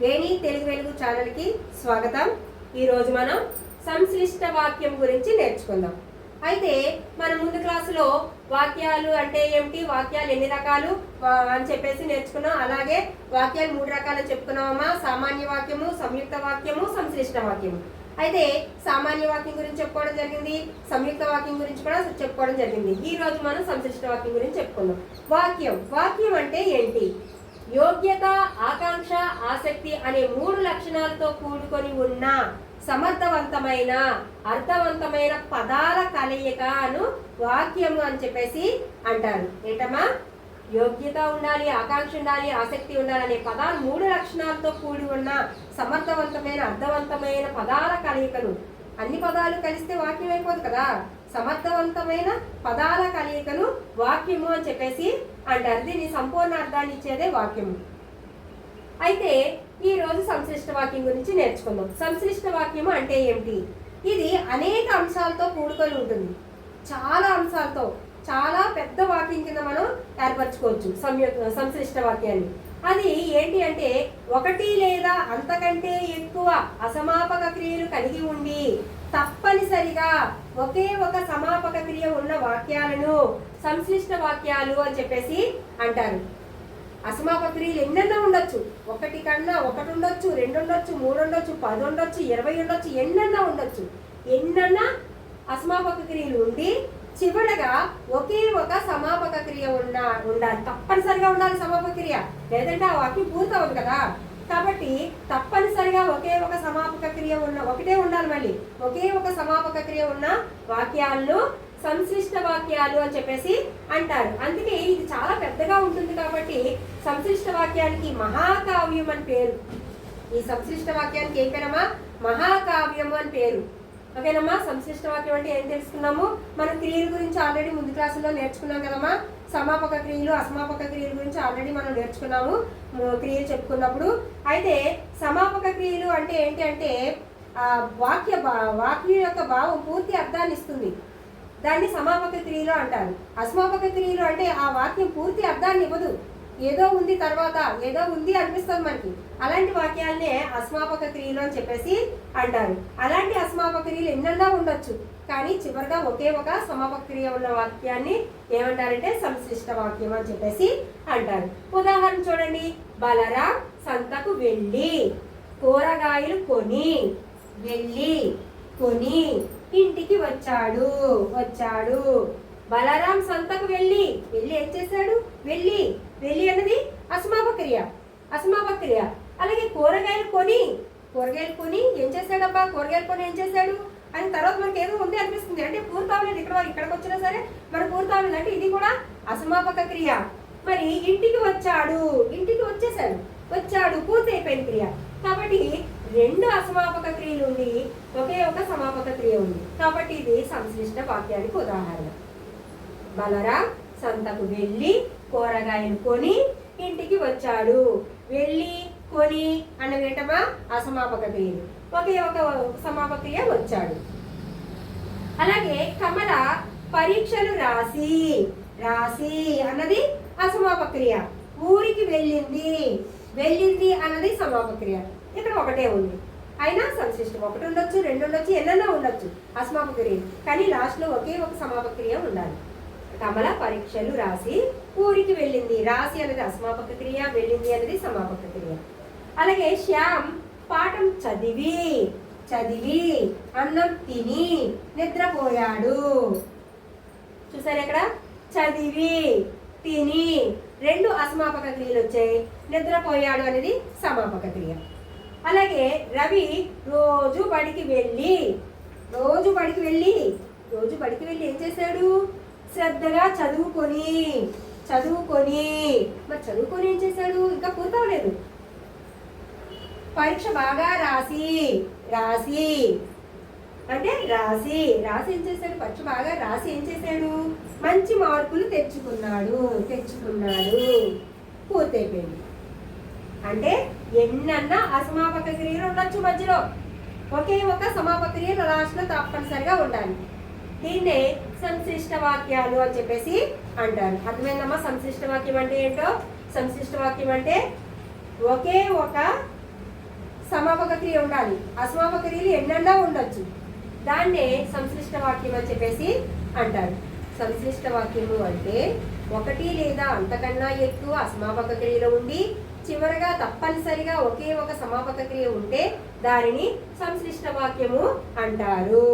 వేణి తెలుగు వెలుగు ఛానల్కి స్వాగతం. ఈరోజు మనం సంశ్లిష్ట వాక్యం గురించి నేర్చుకుందాం. అయితే మన ముందు క్లాసులో వాక్యాలు అంటే ఏమిటి? వాక్యాలు ఎన్ని రకాలు? అని చెప్పేసి నేర్చుకున్నాం. అలాగే వాక్యాలు మూడు రకాలు చెప్పుకున్నామమ్మా. సామాన్య వాక్యము సంయుక్త వాక్యము సంశ్లిష్ట వాక్యము. అయితే సామాన్య వాక్యం గురించి చెప్పుకోవడం జరిగింది. సంయుక్త వాక్యం గురించి కూడా చెప్పుకోవడం జరిగింది. ఈ రోజు మనం సంశ్లిష్ట వాక్యం గురించి చెప్పుకుందాం. వాక్యం. వాక్యం అంటే ఏంటి? యోగ్యత ఆకాంక్ష శక్తి అనే మూడు లక్షణాలతో కూడుకొని ఉన్న సమర్థవంతమైన అర్థవంతమైన పదాల కలయికను వాక్యము అని చెప్పేసి అంటారు. ఏంటమ్మా? యోగ్యత ఉండాలి ఆకాంక్ష ఉండాలి ఆసక్తి ఉండాలి అనే పదాలు మూడు లక్షణాలతో కూడి ఉన్న సమర్థవంతమైన అర్థవంతమైన పదాల కలయికలు. అన్ని పదాలు కలిస్తే వాక్యం అయిపోదు కదా? సమర్థవంతమైన పదాల కలయికలు వాక్యము అని చెప్పేసి అంటారు. దీన్ని సంపూర్ణ అర్థాన్ని ఇచ్చేదే వాక్యము. సంశ్లిష్ట వాక్యం గురించి నేర్చుకుందాం. సంశ్లిష్ట వాక్యం అంటే ఏమిటి? ఇది అనేక అంశాలతో కూడుకొని ఉంటుంది. చాలా అంశాలతో చాలా పెద్ద వాక్యం కింద మనం ఏర్పరచుకోవచ్చు సంయుక్త సంశ్లిష్ట వాక్యాన్ని. అది ఏంటి అంటే ఒకటి లేదా అంతకంటే ఎక్కువ అసమాపక క్రియలు కలిగి ఉండి తప్పనిసరిగా ఒకే ఒక సమాపక క్రియ ఉన్న వాక్యాలను సంశ్లిష్ట వాక్యాలు అని చెప్పేసి అంటారు. అసమాపక ఎన్నెన్నో ఉండొచ్చు. ఒకటి కన్నా ఒకటి ఉండొచ్చు రెండు ఉండొచ్చు మూడు ఉండొచ్చు పది ఉండొచ్చు ఇరవై ఉండొచ్చు ఎన్నెన్నో ఉండొచ్చు. ఎన్నన్నా అసమాపక క్రియలు ఉండి చివరగా ఒకే ఒక సమాపక క్రియ ఉన్న ఉండాలి. తప్పనిసరిగా ఉండాలి సమాపక క్రియ లేదంటే ఆ వాక్యం పూర్తవదు కదా. కాబట్టి తప్పనిసరిగా ఒకే ఒక సమాపక క్రియ ఉన్న ఒకటే ఉండాలి మళ్ళీ. ఒకే ఒక సమాపక క్రియ ఉన్న వాక్యాలను సంశ్లిష్ట వాక్యాలు అని చెప్పేసి అంటారు. అందుకే ఇది చాలా పెద్దగా ఉంటుంది కాబట్టి సంశ్లిష్ట వాక్యానికి మహాకావ్యం అని పేరు. ఈ సంశ్లిష్ట వాక్యానికి ఏం పేరమ్మా? మహాకావ్యము అని పేరు. ఓకేనమ్మా? సంశ్లిష్ట వాక్యం అంటే ఏం తెలుసుకున్నాము? మన క్రియల గురించి ఆల్రెడీ ముందు క్లాసులో నేర్చుకున్నాం కదమ్మా. సమాపక క్రియలు అసమాపక క్రియల గురించి ఆల్రెడీ మనం నేర్చుకున్నాము. క్రియలు చెప్పుకున్నప్పుడు. అయితే సమాపక క్రియలు అంటే ఏంటి అంటే వాక్య భా- వాక్యం యొక్క భావం పూర్తి అర్థాన్ని ఇస్తుంది. దాన్ని సమాపక క్రియలు అంటారు. అసమాపక క్రియలు అంటే ఆ వాక్యం పూర్తి అర్థాన్ని ఇవ్వదు. ఏదో ఉంది తర్వాత ఏదో ఉంది అనిపిస్తుంది మనకి. అలాంటి వాక్యాలనే అస్మాపక క్రియలు అని చెప్పేసి అంటారు. అలాంటి అస్మాపక క్రియలు ఎన్నెన్నో ఉండొచ్చు. కానీ చివరిగా ఒకే ఒక సమాపక క్రియ ఉన్న వాక్యాన్ని ఏమంటారంటే సంశ్లిష్ట వాక్యం అని చెప్పేసి అంటారు. ఉదాహరణ చూడండి. బలరా సంతకు వెళ్ళి. కూరగాయలు కొని. వెళ్ళి. కొని. ఇంటికి వచ్చాడు వచ్చాడు. బలరాం సంతకు వెళ్ళి వెళ్ళి ఏం చేశాడు? వెళ్ళి వెళ్ళి అన్నది అసమాపక్రియ అసమాపక్రియ. క్రియ అలాగే కూరగాయలు కొని కూరగాయలు కొని ఏం చేశాడబ్బా? కూరగాయలు కొని ఏం చేశాడు? అని తర్వాత మనకి ఏదో ఉంది అనిపిస్తుంది. అంటే పూర్తవలేదు ఇక్కడ ఇక్కడికి వచ్చినా సరే. మన పూర్తవలేదు అంటే ఇది కూడా అసమాపక క్రియ మరి ఇంటికి వచ్చాడు ఇంటికి వచ్చేసాడు వచ్చాడు పూర్తి అయిపోయిన క్రియ. కాబట్టి రెండు అసమాపక క్రియలు ఉండి ఒకే ఒక సమాపక క్రియ ఉంది. కాబట్టి ఇది సంశ్లిష్ట వాక్యానికి ఉదాహరణ. బలరా సంతకు వెళ్ళి కూరగాయలు కొని ఇంటికి వచ్చాడు. వెళ్ళి కొని అన్నవేటమా అసమాపక క్రియలు. ఒకే ఒక సమాపక క్రియ వచ్చాడు. అలాగే కమల పరీక్షలు రాసి రాసి అన్నది అసమాపక్రియ ఊరికి వెళ్ళింది. వెళ్ళింది అన్నది సమాపక్రియ ఇక్కడ ఒకటే ఉంది. అయినా సంశిష్టం ఒకటి ఉండొచ్చు రెండు ఉండొచ్చు ఎన్నెన్నో ఉండొచ్చు. అసమాపక క్రియ కానీ లాస్ట్లో ఒకే ఒక సమాపక్రియ ఉండాలి. కమల పరీక్షలు రాసి ఊరికి వెళ్ళింది. రాసి అనేది అస్మాపక క్రియ వెళ్ళింది అనేది సమాపక క్రియ అలాగే శ్యామ్ పాఠం చదివి చదివి అన్నం తిని నిద్రపోయాడు. చూసారు ఇక్కడ? చదివి తిని రెండు అసమాపక క్రియలు వచ్చాయి. నిద్రపోయాడు అనేది సమాపక క్రియ అలాగే రవి రోజు బడికి వెళ్ళి రోజు బడికి వెళ్ళి రోజు బడికి వెళ్ళి ఏం చేశాడు? శ్రద్ధగా చదువుకొని చదువుకొని. మరి చదువుకొని ఏం చేశాడు? ఇంకా పూర్తవలేదు. పరీక్ష బాగా రాసి రాసి. అంటే రాసి రాసి ఏం చేశాడు? పరీక్ష బాగా రాసి ఏం చేశాడు? మంచి మార్కులు తెచ్చుకున్నాడు తెచ్చుకున్నాడు. పూర్తయిపోయింది. అంటే ఎన్నన్నా అసమాపక క్రియలు ఉండొచ్చు మధ్యలో. ఒకే ఒక సమాపక క్రియలు లాస్ట్లో తప్పనిసరిగా ఉండాలి. దీన్నే సంశ్లిష్ట వాక్యాలు అని చెప్పేసి అంటారు. అర్థమైందమ్మా? సంశిష్ట వాక్యం అంటే ఏంటో? సంశ్లిష్ట వాక్యం అంటే ఒకే ఒక సమాపక క్రియ ఉండాలి. అసమాపక క్రియలు ఎన్నన్నా ఉండొచ్చు. దాన్నే సంశ్లిష్ట వాక్యం అని చెప్పేసి అంటారు. సంశ్లిష్ట వాక్యము అంటే ఒకటి లేదా అంతకన్నా ఎక్కువ అసమాపక క్రియలు ఉండి చివరగా తప్పనిసరిగా ఒకే ఒక సమాపక క్రియ ఉంటే దానిని సంశ్లిష్ట వాక్యము అంటారు.